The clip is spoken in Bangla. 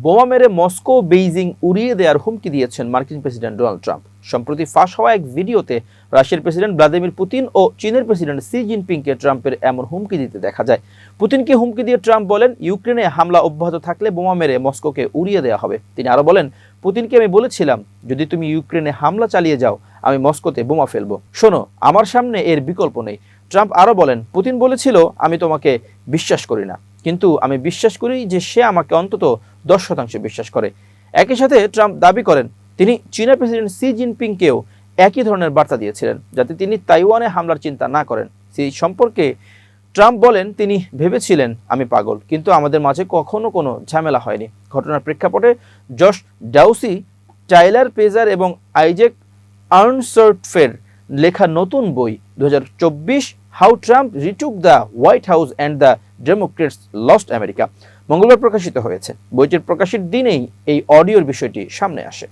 বোমা মেরে মস্কো, বেইজিং উড়িয়ে দেওয়ার হুমকি দিয়েছেন মার্কিন প্রেসিডেন্ট ডোনাল্ড ট্রাম্প। সম্প্রতি ফাঁস হওয়া এক ভিডিওতে রাশিয়ার প্রেসিডেন্ট ভ্লাদিমির পুতিন ও চীনের প্রেসিডেন্ট সি জিনপিংকে ট্রাম্পের এমন হুমকি দিতে দেখা যায়। পুতিনকে হুমকি দিয়ে ট্রাম্প বলেন, ইউক্রেনে হামলা অব্যাহত থাকলে বোমা মেরে মস্কোকে উড়িয়ে দেওয়া হবে। তিনি আরও বলেন, পুতিনকে আমি বলেছিলাম, যদি তুমি ইউক্রেনে হামলা চালিয়ে যাও, আমি মস্কোতে বোমা ফেলব। শোনো, আমার সামনে এর বিকল্প নেই। ট্রাম্প আরও বলেন, পুতিন বলেছিল, আমি তোমাকে বিশ্বাস করি না। কিন্তু আমি বিশ্বাস করি যে সে আমাকে অন্তত দশ শতাংশ বিশ্বাস করে। একই সাথে ট্রাম্প দাবি করেন, তিনি চীনা প্রেসিডেন্ট সি জিনপিংকেও একই ধরনের বার্তা দিয়েছিলেন, যাতে তিনি তাইওয়ানে হামলার চিন্তা না করেন। সেই সম্পর্কে ট্রাম্প বলেন, তিনি ভেবেছিলেন, আমি পাগল। কিন্তু আমাদের মাঝে কখনো কোনো ঝামেলা হয়নি। ঘটনার প্রেক্ষাপটে জশ ডাউসি, টাইলার পেজার এবং আইজেক আর্নসার্টফের লেখা নতুন বই দু হাজার চব্বিশ how Trump retook the White House and the Democrats lost America মঙ্গলবার প্রকাশিত হয়েছে। বইটির প্রকাশের দিনেই এই অডিওর বিষয়টি সামনে আসে।